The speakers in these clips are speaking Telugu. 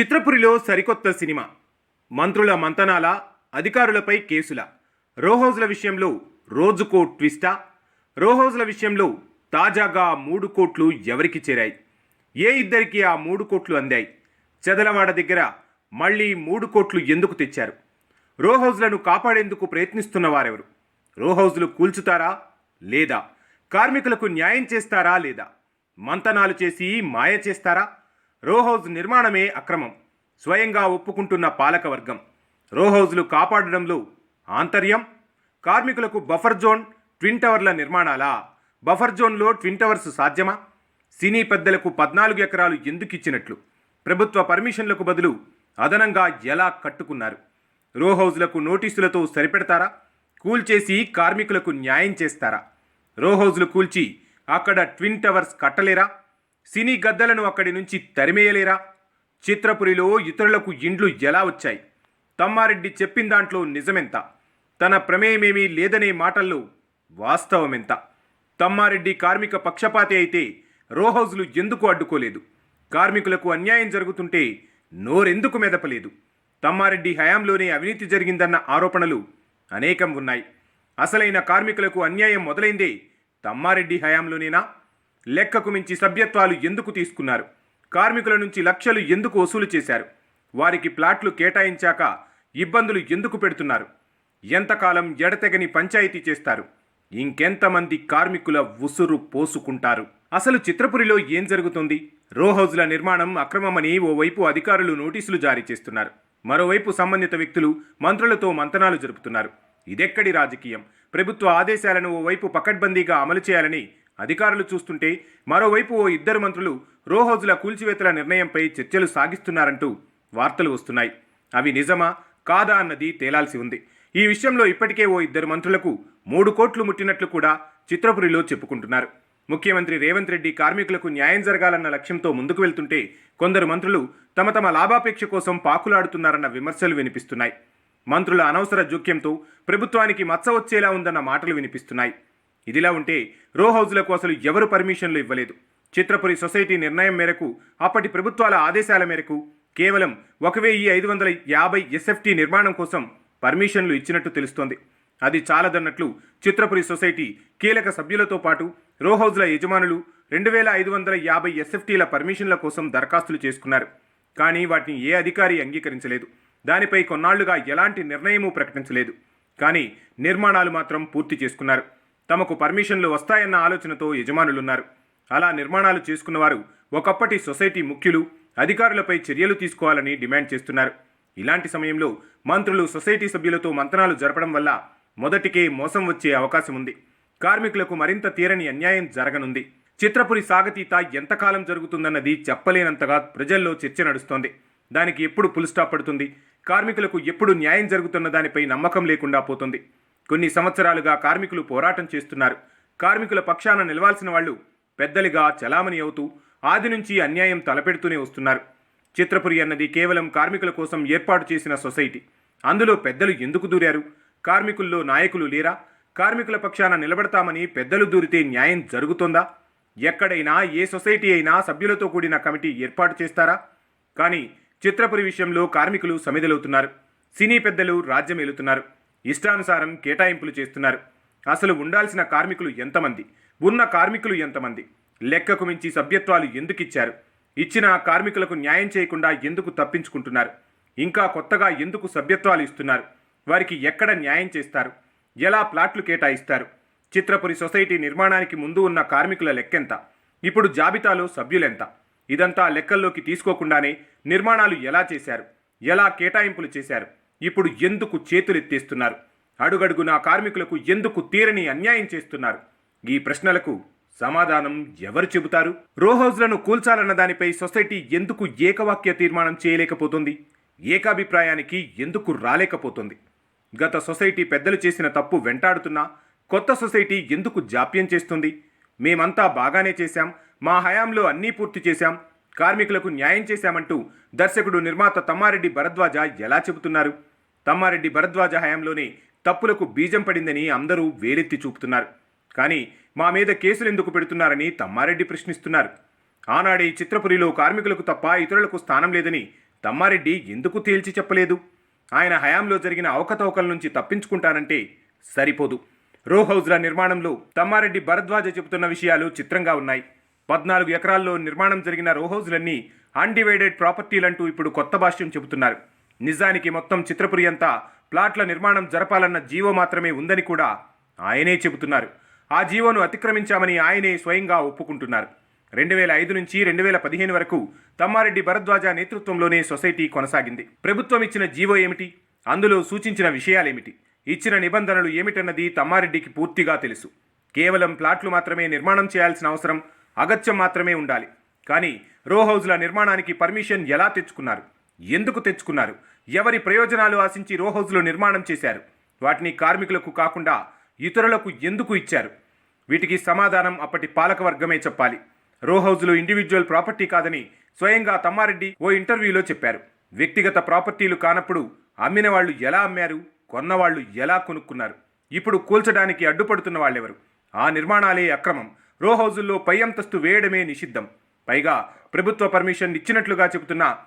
చిత్రపురిలో సరికొత్త సినిమా. మంత్రుల మంతనాల అధికారులపై కేసుల. రోహౌజ్ల విషయంలో రోజుకో ట్విస్టా. రోహౌజ్ల విషయంలో తాజాగా మూడు కోట్లు ఎవరికి చేరాయి? ఏ ఇద్దరికి ఆ మూడు కోట్లు అందాయి? చెదలవాడ దగ్గర మళ్ళీ మూడు కోట్లు ఎందుకు తెచ్చారు? రోహౌజ్లను కాపాడేందుకు ప్రయత్నిస్తున్న వారెవరు? రోహౌజ్లు కూల్చుతారా లేదా? కార్మికులకు న్యాయం చేస్తారా లేదా? మంతనాలు చేసి మాయ చేస్తారా? రోహౌజ్ నిర్మాణమే అక్రమం. స్వయంగా ఒప్పుకుంటున్న పాలకవర్గం. రోహౌజ్లు కాపాడడంలో ఆంతర్యం. కార్మికులకు బఫర్ జోన్ ట్విన్ టవర్ల నిర్మాణాలా? బఫర్ జోన్లో ట్విన్ టవర్స్ సాధ్యమా? సినీ పెద్దలకు పద్నాలుగు ఎకరాలు ఎందుకు ఇచ్చినట్లు? ప్రభుత్వ పర్మిషన్లకు బదులు అదనంగా ఎలా కట్టుకున్నారు? రో హౌజ్లకు నోటీసులతో సరిపెడతారా? కూల్చేసి కార్మికులకు న్యాయం చేస్తారా? రో హౌజ్లు కూల్చి అక్కడ ట్విన్ టవర్స్ కట్టలేరా? సినీ గద్దలను అక్కడి నుంచి తరిమేయలేరా? చిత్రపురిలో ఇతరులకు ఇండ్లు ఎలా వచ్చాయి? తమ్మారెడ్డి చెప్పిన దాంట్లో నిజమెంత. తన ప్రమేయమేమీ లేదనే మాటల్లో వాస్తవమెంత. తమ్మారెడ్డి కార్మిక పక్షపాతి అయితే రోహౌజ్లు ఎందుకు అడ్డుకోలేదు? కార్మికులకు అన్యాయం జరుగుతుంటే నోరెందుకు మెదపలేదు? తమ్మారెడ్డి హయాంలోనే అవినీతి జరిగిందన్న ఆరోపణలు అనేకం ఉన్నాయి. అసలైన కార్మికులకు అన్యాయం మొదలైందే తమ్మారెడ్డి హయాంలోనేనా? లెక్కకు మించి సభ్యత్వాలు ఎందుకు తీసుకున్నారు? కార్మికుల నుంచి లక్షలు ఎందుకు వసూలు చేశారు? వారికి ప్లాట్లు కేటాయించాక ఇబ్బందులు ఎందుకు పెడుతున్నారు? ఎంతకాలం ఎడతెగని పంచాయతీ చేస్తారు? ఇంకెంతమంది కార్మికుల ఉసురు పోసుకుంటారు? అసలు చిత్రపురిలో ఏం జరుగుతుంది? రో హౌజ్ల నిర్మాణం అక్రమమని ఓవైపు అధికారులు నోటీసులు జారీ చేస్తున్నారు. మరోవైపు సంబంధిత వ్యక్తులు మంత్రులతో మంతనాలు జరుపుతున్నారు. ఇదెక్కడి రాజకీయం? ప్రభుత్వ ఆదేశాలను ఓవైపు పకడ్బందీగా అమలు చేయాలని అధికారులు చూస్తుంటే మరోవైపు ఓ ఇద్దరు మంత్రులు రోహోజుల కూల్చివేతల నిర్ణయంపై చర్చలు సాగిస్తున్నారంటూ వార్తలు వస్తున్నాయి. అవి నిజమా కాదా అన్నది తేలాల్సి ఉంది. ఈ విషయంలో ఇప్పటికే ఓ ఇద్దరు మంత్రులకు మూడు కోట్లు ముట్టినట్లు కూడా చిత్రపురిలో చెప్పుకుంటున్నారు. ముఖ్యమంత్రి రేవంత్ రెడ్డి కార్మికులకు న్యాయం జరగాలన్న లక్ష్యంతో ముందుకు వెళ్తుంటే కొందరు మంత్రులు తమ తమ లాభాపేక్ష కోసం పాకులాడుతున్నారన్న విమర్శలు వినిపిస్తున్నాయి. మంత్రుల అనవసర జోక్యంతో ప్రభుత్వానికి మచ్చ వచ్చేలా ఉందన్న మాటలు వినిపిస్తున్నాయి. ఇదిలా ఉంటే రో హౌజ్లకు అసలు ఎవరు పర్మిషన్లు ఇవ్వలేదు. చిత్రపురి సొసైటీ నిర్ణయం మేరకు అప్పటి ప్రభుత్వాల ఆదేశాల మేరకు కేవలం ఒక వెయ్యి ఐదు వందల యాభై ఎస్ఎఫ్టీ నిర్మాణం కోసం పర్మిషన్లు ఇచ్చినట్టు తెలుస్తోంది. అది చాలదన్నట్లు చిత్రపురి సొసైటీ కీలక సభ్యులతో పాటు రో హౌజ్ల యజమానులు రెండు వేల ఐదు వందల యాభై ఎస్ఎఫ్టీల పర్మిషన్ల కోసం దరఖాస్తులు చేసుకున్నారు. కానీ వాటిని ఏ అధికారి అంగీకరించలేదు. దానిపై కొన్నాళ్ళుగా ఎలాంటి నిర్ణయమూ ప్రకటించలేదు. కానీ నిర్మాణాలు మాత్రం పూర్తి చేసుకున్నారు. తమకు పర్మిషన్లు వస్తాయన్న ఆలోచనతో యజమానులున్నారు. అలా నిర్మాణాలు చేసుకున్నవారు ఒకప్పటి సొసైటీ ముఖ్యులు అధికారులపై చర్యలు తీసుకోవాలని డిమాండ్ చేస్తున్నారు. ఇలాంటి సమయంలో మంత్రులు సొసైటీ సభ్యులతో మంతనాలు జరపడం వల్ల మొదటికే మోసం వచ్చే అవకాశం ఉంది. కార్మికులకు మరింత తీరని అన్యాయం జరగనుంది. చిత్రపురి సాగతీత ఎంతకాలం జరుగుతుందన్నది చెప్పలేనంతగా ప్రజల్లో చర్చ నడుస్తోంది. దానికి ఎప్పుడు పుల్ స్టాప్ పడుతుంది? కార్మికులకు ఎప్పుడు న్యాయం జరుగుతున్న దానిపై నమ్మకం లేకుండా పోతుంది. కొన్ని సంవత్సరాలుగా కార్మికులు పోరాటం చేస్తున్నారు. కార్మికుల పక్షాన నిలవాల్సిన వాళ్ళు పెద్దలుగా చలామణి అవుతూ ఆది నుంచి అన్యాయం తలపెడుతూనే వస్తున్నారు. చిత్రపురి అన్నది కేవలం కార్మికుల కోసం ఏర్పాటు చేసిన సొసైటీ. అందులో పెద్దలు ఎందుకు దూరారు? కార్మికుల్లో నాయకులు లేరా? కార్మికుల పక్షాన నిలబడతామని పెద్దలు దూరితే న్యాయం జరుగుతుందా? ఎక్కడైనా ఏ సొసైటీ అయినా సభ్యులతో కూడిన కమిటీ ఏర్పాటు చేస్తారా? కానీ చిత్రపురి విషయంలో కార్మికులు సమిదలవుతున్నారు సినీ పెద్దలు రాజ్యం ఏలుతున్నారు ఇష్టానుసారం కేటాయింపులు చేస్తున్నారు. అసలు ఉండాల్సిన కార్మికులు ఎంతమంది? ఉన్న కార్మికులు ఎంతమంది? లెక్కకు మించి సభ్యత్వాలు ఎందుకు ఇచ్చారు? ఇచ్చిన కార్మికులకు న్యాయం చేయకుండా ఎందుకు తప్పించుకుంటున్నారు? ఇంకా కొత్తగా ఎందుకు సభ్యత్వాలు ఇస్తున్నారు? వారికి ఎక్కడ న్యాయం చేస్తారు? ఎలా ప్లాట్లు కేటాయిస్తారు? చిత్రపురి సొసైటీ నిర్మాణానికి ముందు ఉన్న కార్మికుల లెక్కెంత? ఇప్పుడు జాబితాలో సభ్యులెంత? ఇదంతా లెక్కల్లోకి తీసుకోకుండానే నిర్మాణాలు ఎలా చేశారు? ఎలా కేటాయింపులు చేశారు? ఇప్పుడు ఎందుకు చేతులెత్తేస్తున్నారు? అడుగడుగునా కార్మికులకు ఎందుకు తీరని అన్యాయం చేస్తున్నారు? ఈ ప్రశ్నలకు సమాధానం ఎవరు చెబుతారు? రోహౌజ్లను కూల్చాలన్న దానిపై సొసైటీ ఎందుకు ఏకవాక్య తీర్మానం చేయలేకపోతుంది? ఏకాభిప్రాయానికి ఎందుకు రాలేకపోతుంది? గత సొసైటీ పెద్దలు చేసిన తప్పు వెంటాడుతున్నా కొత్త సొసైటీ ఎందుకు జాప్యం చేస్తుంది? మేమంతా బాగానే చేశాం మా హయాంలో అన్నీ పూర్తి చేశాం కార్మికులకు న్యాయం చేశామంటూ దర్శకుడు నిర్మాత తమ్మారెడ్డి భరద్వాజ ఎలా చెబుతున్నారు? తమ్మారెడ్డి భరద్వాజ హయాంలోనే తప్పులకు బీజం పడిందని అందరూ వేలెత్తి చూపుతున్నారు. కానీ మా మీద కేసులు ఎందుకు పెడుతున్నారని తమ్మారెడ్డి ప్రశ్నిస్తున్నారు. ఆనాడే చిత్రపురిలో కార్మికులకు తప్ప ఇతరులకు స్థానం లేదని తమ్మారెడ్డి ఎందుకు తేల్చి చెప్పలేదు? ఆయన హయాంలో జరిగిన అవకతవకల నుంచి తప్పించుకుంటానంటే సరిపోదు. రో హౌజ్ల నిర్మాణంలో తమ్మారెడ్డి భరద్వాజ చెబుతున్న విషయాలు చిత్రంగా ఉన్నాయి. పద్నాలుగు ఎకరాల్లో నిర్మాణం జరిగిన రో హౌజ్లన్నీ అన్డివైడెడ్ ప్రాపర్టీలంటూ ఇప్పుడు కొత్త భాష్యం చెబుతున్నారు. నిజానికి మొత్తం చిత్రపురి అంతా ప్లాట్ల నిర్మాణం జరపాలన్న జీవో మాత్రమే ఉందని కూడా ఆయనే చెబుతున్నారు. ఆ జీవోను అతిక్రమించామని ఆయనే స్వయంగా ఒప్పుకుంటున్నారు. రెండు వేల ఐదు నుంచి రెండు వేల పదిహేను వరకు తమ్మారెడ్డి భరద్వాజ నేతృత్వంలోనే సొసైటీ కొనసాగింది. ప్రభుత్వం ఇచ్చిన జీవో ఏమిటి? అందులో సూచించిన విషయాలేమిటి? ఇచ్చిన నిబంధనలు ఏమిటన్నది తమ్మారెడ్డికి పూర్తిగా తెలుసు. కేవలం ప్లాట్లు మాత్రమే నిర్మాణం చేయాల్సిన అవసరం అగత్యం మాత్రమే ఉండాలి. కానీ రో హౌజ్ల నిర్మాణానికి పర్మిషన్ ఎలా తెచ్చుకున్నారు? ఎందుకు తెచ్చుకున్నారు? ఎవరి ప్రయోజనాలు ఆశించి రో హౌజ్లు నిర్మాణం చేశారు? వాటిని కార్మికులకు కాకుండా ఇతరులకు ఎందుకు ఇచ్చారు? వీటికి సమాధానం అప్పటి పాలకవర్గమే చెప్పాలి. రో హౌజ్లు ఇండివిజువల్ ప్రాపర్టీ కాదని స్వయంగా తమ్మారెడ్డి ఓ ఇంటర్వ్యూలో చెప్పారు. వ్యక్తిగత ప్రాపర్టీలు కానప్పుడు అమ్మిన వాళ్ళు ఎలా అమ్మారు? కొన్నవాళ్ళు ఎలా కొనుక్కున్నారు? ఇప్పుడు కూల్చడానికి అడ్డుపడుతున్న వాళ్ళెవరు? ఆ నిర్మాణాలే అక్రమం. రో హౌజుల్లో పై అంతస్తు వేయడమే నిషిద్ధం. పైగా ప్రభుత్వ పర్మిషన్ ఇచ్చినట్లుగా చెబుతున్న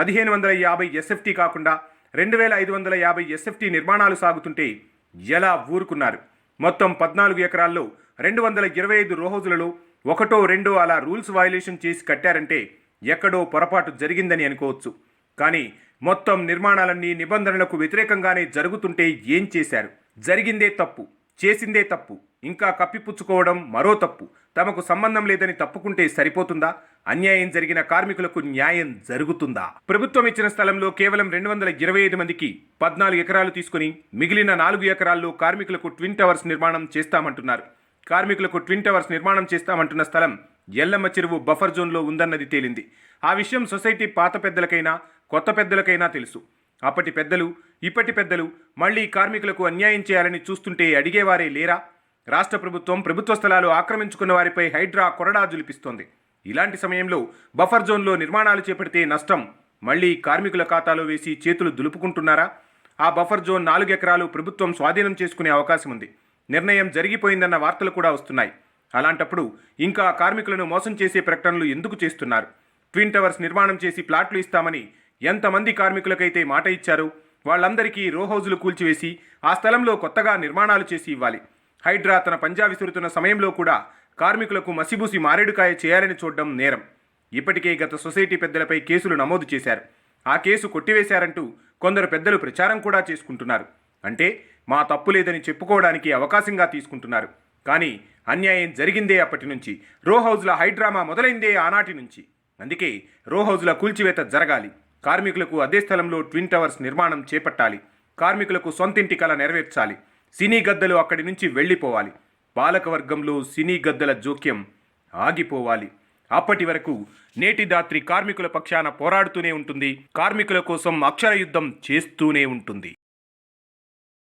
పదిహేను వందల యాభై ఎస్ఎఫ్టీ కాకుండా రెండు వేల ఐదు వందల యాభై ఎస్ఎఫ్టీ నిర్మాణాలు సాగుతుంటే ఎలా ఊరుకున్నారు? మొత్తం పద్నాలుగు ఎకరాల్లో రెండు వందల ఇరవై ఐదు రోహోజులలో ఒకటో రెండో అలా రూల్స్ వయలేషన్ చేసి కట్టారంటే ఎక్కడో పొరపాటు జరిగిందని అనుకోవచ్చు. కానీ మొత్తం నిర్మాణాలన్నీ నిబంధనలకు వ్యతిరేకంగానే జరుగుతుంటే ఏం చేశారు? జరిగిందే తప్పు చేసిందే తప్పు. ఇంకా కప్పిపుచ్చుకోవడం మరో తప్పు. తమకు సంబంధం లేదని తప్పుకుంటే సరిపోతుందా? అన్యాయం జరిగిన కార్మికులకు న్యాయం జరుగుతుందా? ప్రభుత్వం ఇచ్చిన స్థలంలో కేవలం రెండు వందల ఇరవై ఐదు మందికి పద్నాలుగు ఎకరాలు తీసుకుని మిగిలిన నాలుగు ఎకరాల్లో కార్మికులకు ట్విన్ టవర్స్ నిర్మాణం చేస్తామంటున్నారు. కార్మికులకు ట్విన్ టవర్స్ నిర్మాణం చేస్తామంటున్న స్థలం ఎల్లమ్మ చెరువు బఫర్ జోన్లో ఉందన్నది తేలింది. ఆ విషయం సొసైటీ పాత పెద్దలకైనా కొత్త పెద్దలకైనా తెలుసు. అప్పటి పెద్దలు ఇప్పటి పెద్దలు మళ్ళీ కార్మికులకు అన్యాయం చేయాలని చూస్తుంటే అడిగేవారే లేరా? రాష్ట్ర ప్రభుత్వం ప్రభుత్వ స్థలాలు ఆక్రమించుకున్న వారిపై హైడ్రా కొరడా జులిపిస్తోంది. ఇలాంటి సమయంలో బఫర్ జోన్లో నిర్మాణాలు చేపడితే నష్టం. మళ్ళీ కార్మికుల ఖాతాలో వేసి చేతులు దులుపుకుంటున్నారా? ఆ బఫర్ జోన్ నాలుగు ఎకరాలు ప్రభుత్వం స్వాధీనం చేసుకునే అవకాశం ఉంది. నిర్ణయం జరిగిపోయిందన్న వార్తలు కూడా వస్తున్నాయి. అలాంటప్పుడు ఇంకా కార్మికులను మోసం చేసే ప్రకటనలు ఎందుకు చేస్తున్నారు? ట్విన్ టవర్స్ నిర్మాణం చేసి ప్లాట్లు ఇస్తామని ఎంతమంది కార్మికులకైతే మాట ఇచ్చారో? వాళ్ళందరికీ రో హౌజులు కూల్చివేసి ఆ స్థలంలో కొత్తగా నిర్మాణాలు చేసి ఇవ్వాలి. హైడ్రా తన పంజా విసురుతున్న సమయంలో కూడా కార్మికులకు మసిబూసి మారేడుకాయ చేయాలని చూడడం నేరం. ఇప్పటికే గత సొసైటీ పెద్దలపై కేసులు నమోదు చేశారు. ఆ కేసు కొట్టివేశారంటూ కొందరు పెద్దలు ప్రచారం కూడా చేసుకుంటున్నారు. అంటే మా తప్పు లేదని చెప్పుకోవడానికి అవకాశంగా తీసుకుంటున్నారు. కానీ అన్యాయం జరిగిందే అప్పటి నుంచి. రో హౌజ్ల హైడ్రామా మొదలైందే ఆనాటి నుంచి. అందుకే రో హౌజ్ల కూల్చివేత జరగాలి. కార్మికులకు అదే స్థలంలో ట్విన్ టవర్స్ నిర్మాణం చేపట్టాలి. కార్మికులకు సొంతింటి కళ నెరవేర్చాలి. సినీ గద్దలు అక్కడి నుంచి వెళ్ళిపోవాలి. పాలకవర్గంలో సినీ గద్దల జోక్యం ఆగిపోవాలి. అప్పటి వరకు నేటి దాత్రి కార్మికుల పక్షాన పోరాడుతూనే ఉంటుంది. కార్మికుల కోసం అక్షర యుద్ధం చేస్తూనే ఉంటుంది.